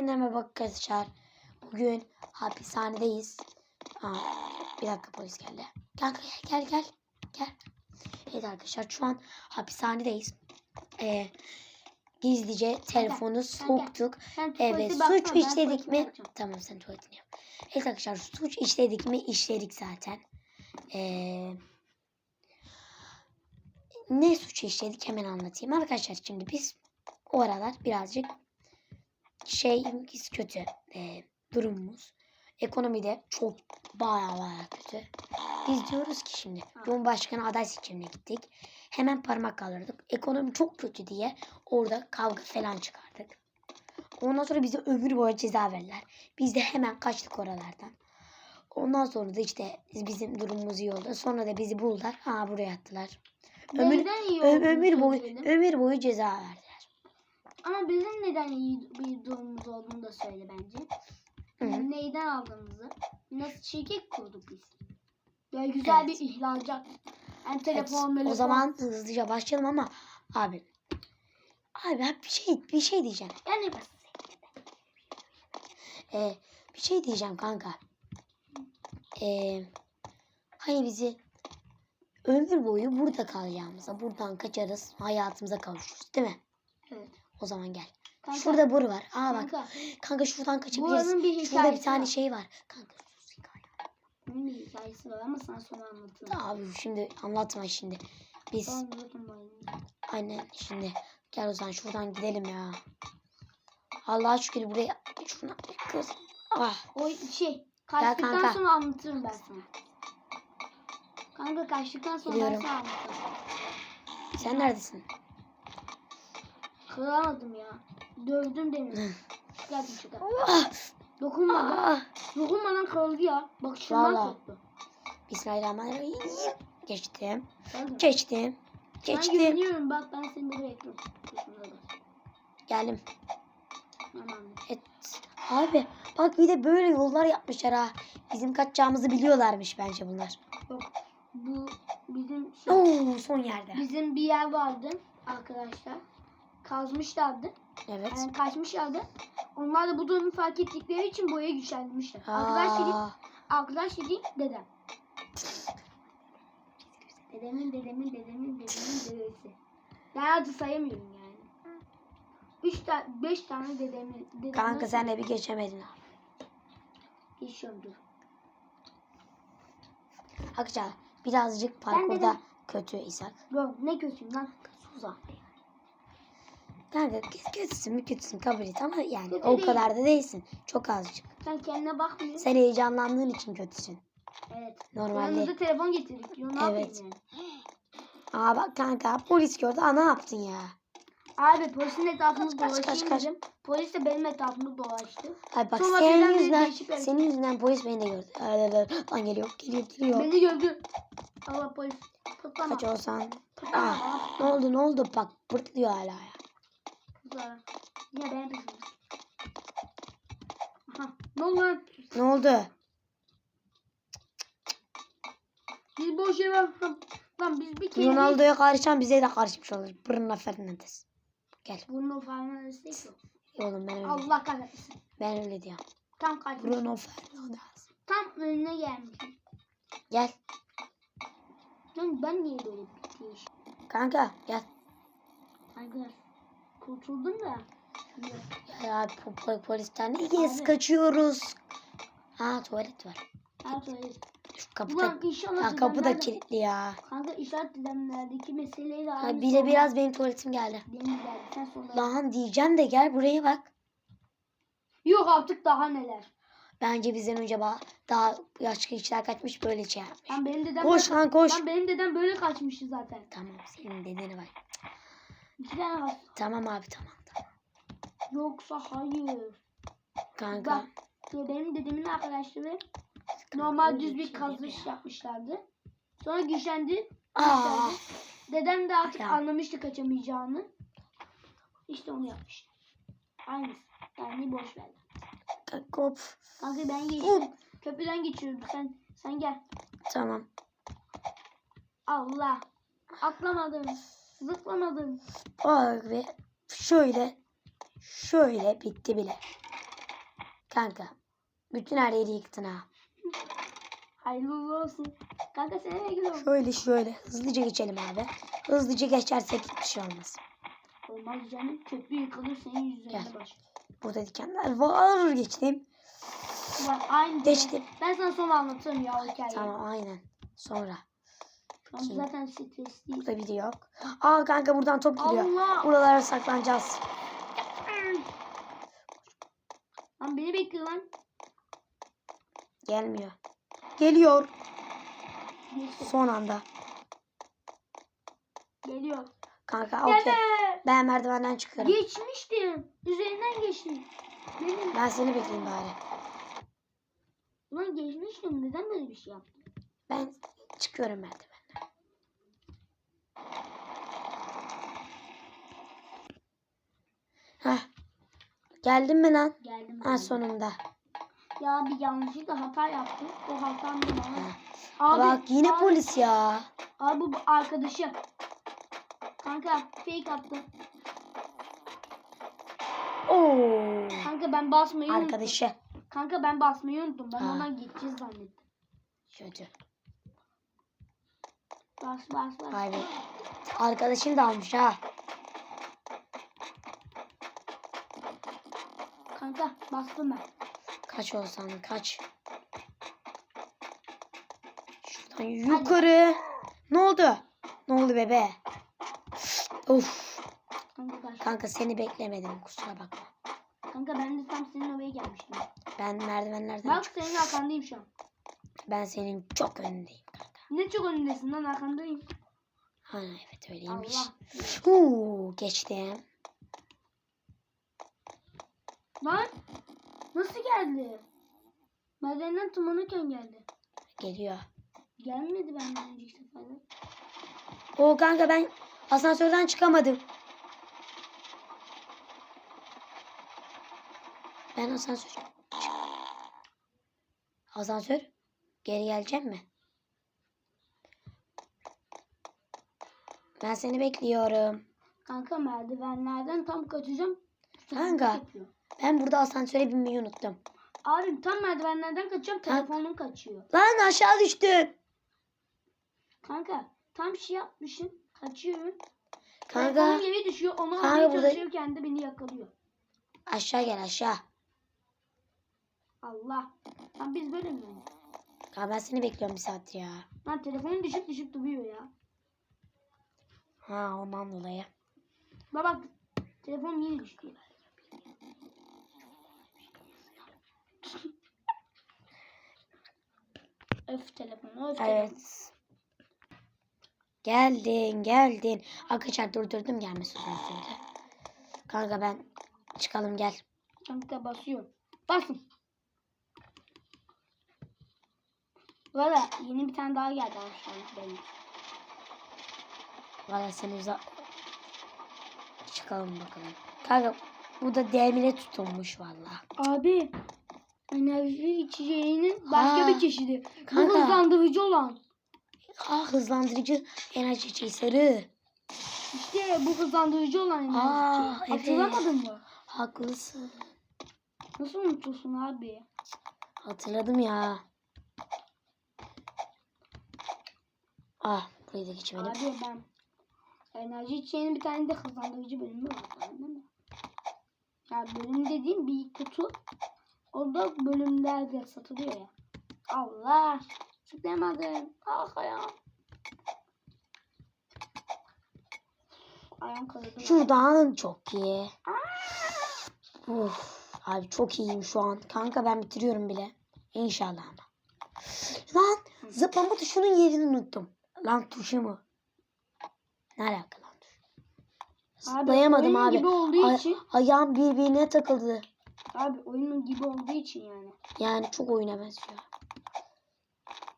Yine bak arkadaşlar? Bugün hapishanedeyiz. Aa, bir dakika polis geldi. Gel gel gel gel. Gel. Evet arkadaşlar şu an hapishanedeyiz. Ee, gizlice telefonu gel. soktuk. Sen Evet suç ben işledik mi? bakacağım. Tamam sen tuvaletini yap. Evet arkadaşlar suç işledik mi? İşledik zaten. Ee, ne suç işledik hemen anlatayım. Arkadaşlar şimdi biz o aralar birazcık şeyimiz kötü. Ee, durumumuz. Ekonomide çok baya baya kötü. Biz diyoruz ki şimdi Cumhurbaşkanı aday seçimine gittik. Hemen parmak kaldırdık. Ekonomi çok kötü diye orada kavga falan çıkardık. Ondan sonra bize ömür boyu ceza verdiler. Biz de hemen kaçtık oralardan. Ondan sonra da işte bizim durumumuz iyi oldu. Sonra da bizi buldular. Ha buraya attılar. Ömür, ömür boyu ömür boyu ceza verdiler. Ama bizim neden iyi bir durumumuz olduğunu da söyle bence. Hı. Neyden aldığımızı. Nasıl şirket kurduk biz. Böyle güzel Evet. bir ihracat. Yani Evet, telefon, o telefon. zaman hızlıca başlayalım ama abi abi bir şey bir şey diyeceğim. Yani Ee, bir şey diyeceğim kanka. Ee, hani bizi ömür boyu burada kalacağımıza, buradan kaçarız, hayatımıza kavuşuruz, değil mi? O zaman gel. Kanka, Şurada boru var. Aa bak. kanka, Kanka şuradan kaçabiliriz. Bir Şurada bir tane var. şey var. Kanka sus hikaye. Bunun bir hikayesi var ama sana sonra anlatırım. Abi şimdi anlatma şimdi. Biz aynen şimdi gel o zaman şuradan gidelim ya. Allah'a şükür buraya şuna kız. Ah. O şey kaçtıktan kanka. sonra anlatırım ben sana. Kanka kaçtıktan sonra ben Biliyorum. sana anlatırım. Sen neredesin? Kıramadım ya. Dövdüm çıkardım. Ah. Dokunmadım. Ah. Dokunmadan kırıldı ya. Bak şundan Vallahi. koptu. Bismillahirrahmanirrahim. Geçtim. Mü? Geçtim. Ben Geçtim. güveniyorum bak ben seni burada bekliyorum. Şuna. Geldim. Tamam. Et. Abi bak bir de böyle yollar yapmışlar ha. Bizim kaçacağımızı biliyorlarmış bence bunlar. Bak bu bizim şey, Oo son yerde. bizim bir yer vardı arkadaşlar. Kazmışlardı. Evet. Yani kaçmışlardı. Onlar da bu durumu fark ettikleri için buraya güçlenmişler. Arkadaş dediğim, arkadaş dediğim dedem. Dedemin dedemin dedemin dedemin dedesi. Ben artık sayamıyorum yani. Üç tane, beş tane dedemin. dedemden kanka sen de bir geçemedin. Geçiyorum dur. Arkadaşlar birazcık parkurda kötü İshak. Yok ne kötüyüm lan. Suzan. Kanka kö- kötüsün mü kötüsün kabul et ama yani Kötü o değil. kadar da değilsin. Çok azıcık. Sen kendine bakmıyorsun. Sen heyecanlandığın için kötüsün. Evet. Normalde. Yanımıza telefon getirdik. Yo, ne Evet. yani? Aa bak kanka polis gördü. Aa ne yaptın ya? Abi polisin etrafında Kaç, kaç, kaç, dolaşayım dedim. Polis de benim etrafımda dolaştı. Ay bak Sonra senin yüzünden senin yüzünden polis beni de gördü. Öyle Lan geliyor geliyor geliyor. Beni gördü. Allah polis. Patlama. Kaç olsan. Aa, ne oldu ne oldu bak pırtlıyor hala ya. Kızlar. Yine benim kızım. Aha. Ne oldu lan? Ne oldu? Biz boş yere Lan biz bir kere Ronaldo'ya karışan bize de karışmış olur. Bruno Fernandes. Gel. Bruno Fernandes'te yok. Oğlum ben öyle, Allah kahretsin. ben öyle diyorum. Tam kaçmış. Bruno Fernandes. Tam önüne gelmiş. Gel. Lan ben niye böyle bir değiş? Kanka gel. Arkadaş. Kurtuldum da. Ya po- po- polisten yes kaçıyoruz. Ha tuvalet var. her türlü. Şu kapıda. Ulan inşallah Ha, kapı da kilitli ya. Kanka işaret dedemlerdeki meseleyi de Ha, aynı bir de biraz benim tuvaletim geldi. Benim geldi. Sen sonra. Lan diyeceğim de gel buraya bak. Yok artık daha neler. Bence bizden önce daha yaşlı kişiler kaçmış böyle şey yapmış. Lan benim dedem Koş lan koş. Lan benim dedem böyle kaçmıştı zaten. Tamam senin dedeni var. İki tane var. Tamam abi tamam tamam. Yoksa hayır. Kanka. Bak ya benim dedemin arkadaşları normal düz bir şey kazış yapmışlardı. Sonra güçlendi. Güçlendi. Dedem de artık Ya. anlamıştı kaçamayacağını. İşte onu yapmış. Aynısı. Yani boş ver. Hop. Kanka ben geçtim. Köprüden geçiyorum. Sen sen gel. Tamam. Allah. Atlamadım. Zıplamadım. Vay be. Şöyle. Şöyle bitti bile. Kanka. Bütün her yeri yıktın ha. Hayırlı olsun. Kanka seni bekliyorum. Şöyle şöyle hızlıca geçelim abi. Hızlıca geçersek hiçbir şey olmaz. Olmaz canım. Köprü yıkılır senin yüzüne Gel. baş. Burada dikenler var. Geçtim. Bak aynı. Geçtim. Ben sana sonra anlatırım ya hikayeyi. Tamam aynen. Sonra. Ben zaten stresliyim. Burada biri yok. Aa kanka buradan top geliyor. Allah. Buralara saklanacağız. Lan beni bekle lan. Gelmiyor. Geliyor. Neyse, Son anda. Geliyor. Kanka okey. Ben merdivenden çıkıyorum. Geçmiştim. Üzerinden geçtim. Benim. Ben seni bekleyeyim bari. Ulan geçmiştim. Neden böyle bir şey yaptın? Ben çıkıyorum merdivenden. Heh. Geldin mi lan? Geldim. Ha sonunda. Ya bir yanlışlıkla hata yaptım. O hatam da bana. Abi, Bak yine abi, polis ya. Abi bu arkadaşı. Kanka fake attı. Oo. Kanka ben basmayı unuttum. Arkadaşı. Kanka ben basmayı unuttum. Ben Ha. ona gideceğiz zannettim. Kötü. Bas bas bas. Vay be. Arkadaşın da almış ha. Kanka bastım ben. Kaç olsan kaç. Şuradan yukarı. Ne oldu? Ne oldu bebe? Of. Kanka. Kanka seni beklemedim kusura bakma. Kanka ben de tam senin oraya gelmiştim. Ben merdivenlerden Bak çık. senin arkandayım şu an. Ben senin çok önündeyim kanka. Ne çok önündesin lan arkandayım. Ha evet öyleymiş. Allah. Huu, geçtim. Lan nasıl geldi? Merdivenden tırmanırken geldi. Geliyor. Gelmedi benden önceki seferde. O kanka ben asansörden çıkamadım. Ben asansör çık- Asansör geri gelecek mi? Ben seni bekliyorum. Kanka merdivenlerden tam kaçacağım. Kanka. Kaçıyor. Ben burada asansöre binmeyi unuttum. Abim tam merdivenlerden kaçacağım Kanka. telefonum kaçıyor. Lan aşağı düştüm. Kanka tam şey yapmışım kaçıyorum. Kanka Telefonum yere düşüyor onu almaya burada- çalışırken de beni yakalıyor. aşağı gel aşağı. Allah. Lan biz böyle mi? Kanka ben seni bekliyorum bir saattir ya. Lan telefonum düşüp düşüp duruyor ya. Ha ondan dolayı. Bak telefonum yine düştü. Öf telefon öf telefon. Evet. Geldin geldin. Arkadaşlar durdurdum gelmesi uzun sürdü. Kanka ben çıkalım gel. Kanka basıyor. Basın. Valla yeni bir tane daha geldi aşağıya benim. Valla seni uza... Çıkalım bakalım. Kanka bu da demire tutulmuş valla. Abi enerji içeceğinin başka Ha, bir çeşidi. Bu kanka. hızlandırıcı olan. Ah hızlandırıcı enerji içeceği sarı. İşte bu hızlandırıcı olan enerji Aa, içeceği. evet. Hatırlamadın mı? Haklısın. Nasıl unutursun abi? Hatırladım ya. Ah burayı da geçemedim. Abi ben enerji içeceğinin bir tane de hızlandırıcı bölümü var. Mı? Ya bölüm dediğim bir kutu. O da bölümlerde satılıyor ya. Allah. Tıklayamadım. Ah ayağım. Ayağım kanadı. Şuradan çok iyi. Uf, abi çok iyiyim şu an. Kanka ben bitiriyorum bile. İnşallah ama. Lan zıplama tuşunun yerini unuttum. Lan tuşu mu? Ne alaka lan tuş? Zıplayamadım oyun abi. gibi olduğu Ay- için. ayağım birbirine takıldı. Abi oyunun gibi olduğu için yani. Yani çok oyuna benziyor.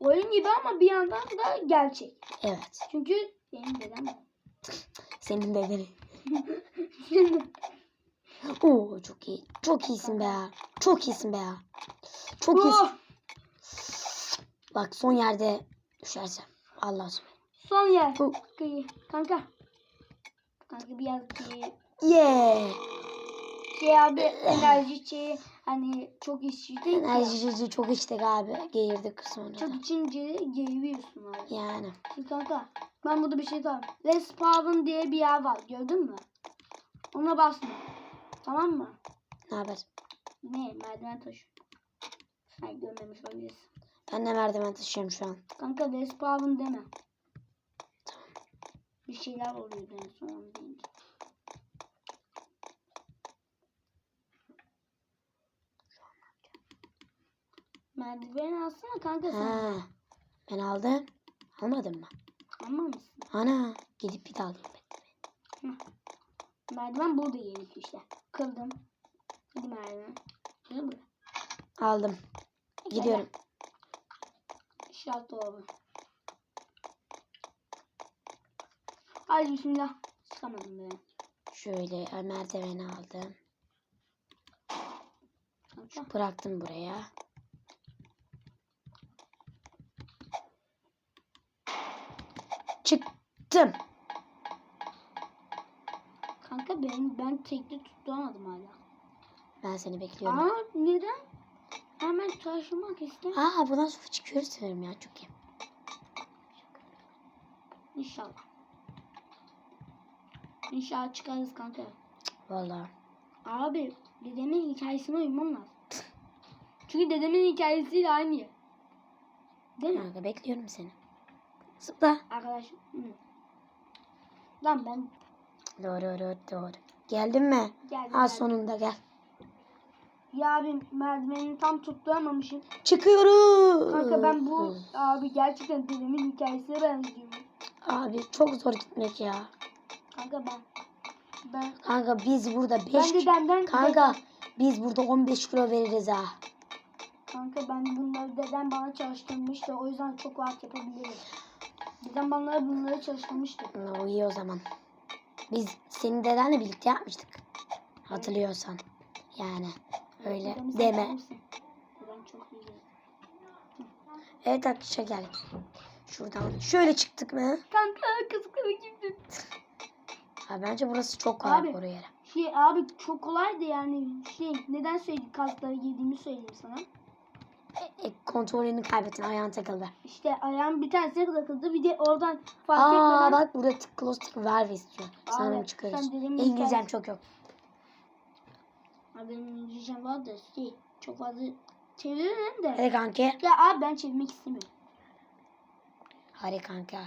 Oyun gibi ama bir yandan da gerçek. Evet. Çünkü benim dedem de. Senin bedeni. Oo çok iyi. Çok iyisin be ya. Çok iyisin be ya. Çok iyisin. Oh, Bak son yerde düşersem. Allah aşkına. son yer. Oh. Kanka. Kanka kıyı. Yeah. Şey abi enerji şeyi hani çok içtik ya. Enerjici çok içtik abi. Geğirdik sonra. Çok içince geğiriyorsun abi. Yani. Şimdi kanka ben burada bir şey tamam. Respawn diye bir yer var gördün mü? Ona basma. Tamam mı? Ne haber? Ne merdiven taşı. Sen görmemiş olabilirsin. Ben de merdiven taşıyorum şu an. Kanka respawn deme. Bir şeyler oluyordu en son deyince. Merdiven alsana kanka sen. Ha. Ben aldım. Almadın mı? Anlamışsın. Ana. Gidip bir daha alayım ben. Merdiven burada yenik işte. Kırdım. Hadi merdiven. Şurada mı? Aldım. Gidiyorum. Şart doğru. Hadi bismillah. Çıkamadım ben. Şöyle e, merdiveni aldım. Kanka. Bıraktım buraya. Çıktım. Kanka ben, ben tekli tutamadım hala. Ben seni bekliyorum. Aa neden? Hemen taşımak istem. Aa buradan sonra çıkıyoruz sanırım ya çok iyi. İnşallah. İnşallah çıkarız kanka. Vallahi. Abi dedemin hikayesine uymam lazım. Çünkü dedemin hikayesiyle aynı. Değil mi? Kanka bekliyorum seni. Zıpla. Arkadaş. Hı. Lan ben Doğru doğru doğru. Geldin mi? geldim. Ha geldim. sonunda gel. Ya abi merdivenini tam tutturamamışım. Çıkıyoruz. Kanka ben bu abi gerçekten dedemin hikayesine benziyorum. Abi çok zor gitmek ya. Kanka ben ben Kanka biz burada 5 ben dedemden Kanka biz burada 15 kilo veririz ha. Kanka ben bunları dedem bana çalıştırmıştı. O yüzden çok rahat yapabilirim. Bana bunları çalıştırmıştı. O iyi o zaman. Biz senin dedenle birlikte yapmıştık. Hatırlıyorsan. Yani öyle deme. Evet arkadaşlar geldik. Şuradan şöyle çıktık mı? Kanka kızgın gibi. Ha, bence burası çok kolay Abi. yere. Şey abi çok kolaydı yani. Şey neden söyledik kasları yediğimi söyleyeyim sana. E, kontrolünü kaybettin ayağın takıldı. İşte ayağım bir tanesine takıldı. Bir de oradan fark Aa etmeden. bak burada tık close tık verve istiyor. Sanırım dedemin İngilizcem çok yok. Abi benim İngilizcem var da şey çok fazla çeviririm de. Hadi kanki. Ya abi ben çevirmek istemiyorum. Hadi kanka.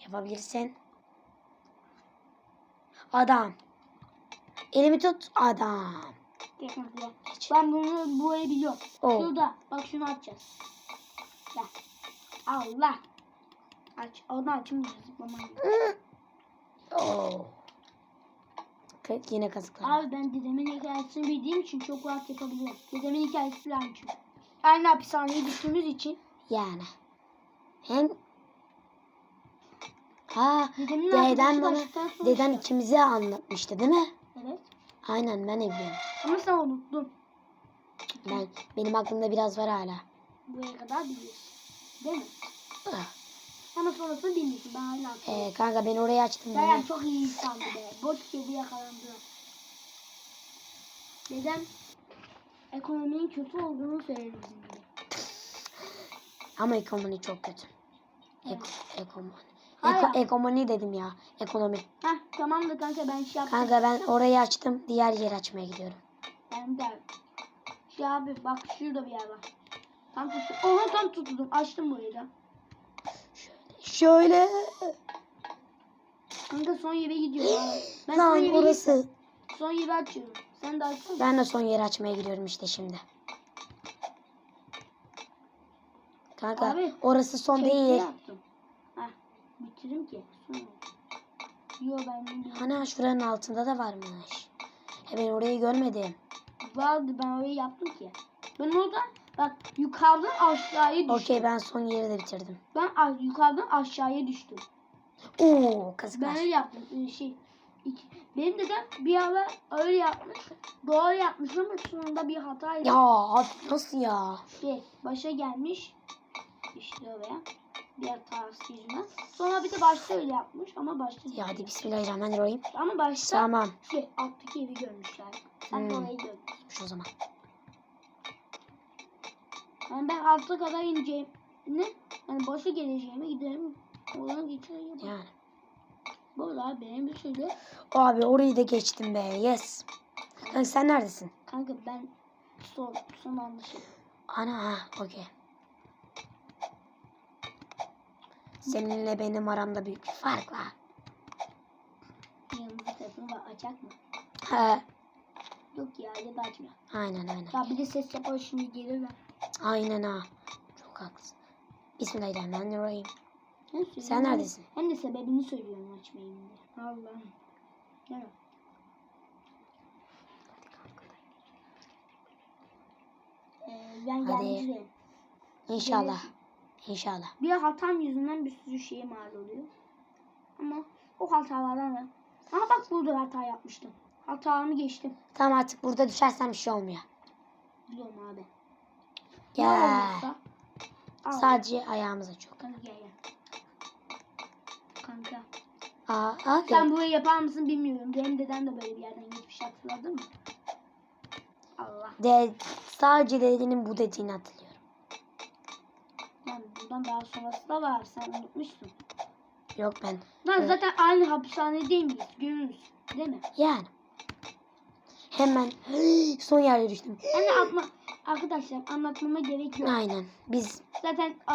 Yapabilirsin. Adam. Elimi tut. Adam. Gel kanka gel. Geç. Ben bunu biliyorum. Oo. Şurada. Bak şunu açacağız. Gel. Allah. Aç. Onu. Zıplaman. Oo. K- Yine kazıklar. Abi ben dedemin hikayesini bildiğim için çok rahat yapabiliyorum. Dedemin hikayesi aynı çünkü. Aynı hapishaneye düştüğümüz için. Yani. Hem Ha, Dedemin deden bana, deden işte. ikimize anlatmıştı değil mi? Evet. Aynen ben evliyim. Ama sen unuttun. Ben, benim aklımda biraz var hala. Buraya kadar biliyorsun. Değil mi? Ah. Ama sonrasını bilmiyorsun. Ben hala. Ee, kanka ben orayı açtım. Dedem çok iyi insandı be. Bot kedi yakalandı. Dedem ekonominin kötü olduğunu söyledi. Ama ekonomi çok kötü. Ek, ekonomi. Eko, ekonomi dedim ya. Ekonomi. Heh tamam da kanka ben şey yaptım. Kanka ben orayı açtım. Diğer yer açmaya gidiyorum. Ben de. Şey abi bak şurada bir yer var. Tam tuttum. Oha tam tuttum. Açtım burayı da. Şöyle. Kanka son yere gidiyorum. Ben son yere orası. gittim. Son yeri açıyorum. Sen de açsana. Ben de son yeri açmaya gidiyorum işte şimdi. Kanka Abi, orası son değil. yaptım. Heh bitiririm ki. Son oldu. Yo ben bilmiyorum. Ana şuranın altında da varmış. E ben orayı görmedim. Vardı ben orayı yaptım ki. Ben oradan bak yukarıdan aşağıya düştüm. Okey ben son yeri de bitirdim. Ben yukarıdan aşağıya düştüm. Oo kazıklar. Ben öyle yaptım. Ee, şey, iki- benim dedem bir ara öyle yapmış. Doğru yapmış ama sonunda bir hata Ya nasıl ya? şey, başa gelmiş. İşte oraya. Bir hatası yüzünden. Sonra bir de başta öyle yapmış ama başta Ya hadi bismillahirrahmanirrahim. Ama başta Tamam. şey alttaki evi görmüşler. Sen de Hmm. orayı gördün. Şu o zaman. Yani ben alta kadar ineceğim. Ne? Yani boşa geleceğime giderim. Oradan geçeceğim. Yani. Bu arada benim bir sürü. Abi orayı da geçtim be. Yes. Kanka sen neredesin? Kanka ben son, son anda şey. Ana ha okey. Seninle benim aramda büyük bir fark var. Telefonu var. Açak mı? He. Yok ya ya da açmıyor. Aynen aynen. Ya bir de ses yapar şimdi gelirler. Aynen ha. Çok haklısın. Bismillahirrahmanirrahim. Söyleyeyim, Sen neredesin? Hem de sebebini söylüyorum açmayayım diye. Allah'ım. Mi? Ee, ben Hadi. yardımcıyım. İnşallah. İnşallah. Bir hatam yüzünden bir sürü şeye mal oluyor. Ama o hatalardan da. Ama bak burada hata yapmıştım. Hatamı geçtim. Tamam artık burada düşersen bir şey olmuyor. Biliyorum abi. Ne Gel. olursa. Al. Sadece ayağımıza çok. Kanka gel gel. Kanka. Aa, aa, Sen burayı yapar mısın bilmiyorum. Benim dedem de böyle bir yerden geçmiş hatırladın mı? Allah. de, sadece dedenin bu dediğini hatırlıyorum. Bundan daha sonrası da var. Sen unutmuşsun. Yok ben. Lan Evet. zaten aynı hapishanede değil miyiz? Görürüz. Değil mi? Yani. Hemen son yerde düştüm. Yani atma, arkadaşlar anlatmama gerek yok. Aynen. Biz Zaten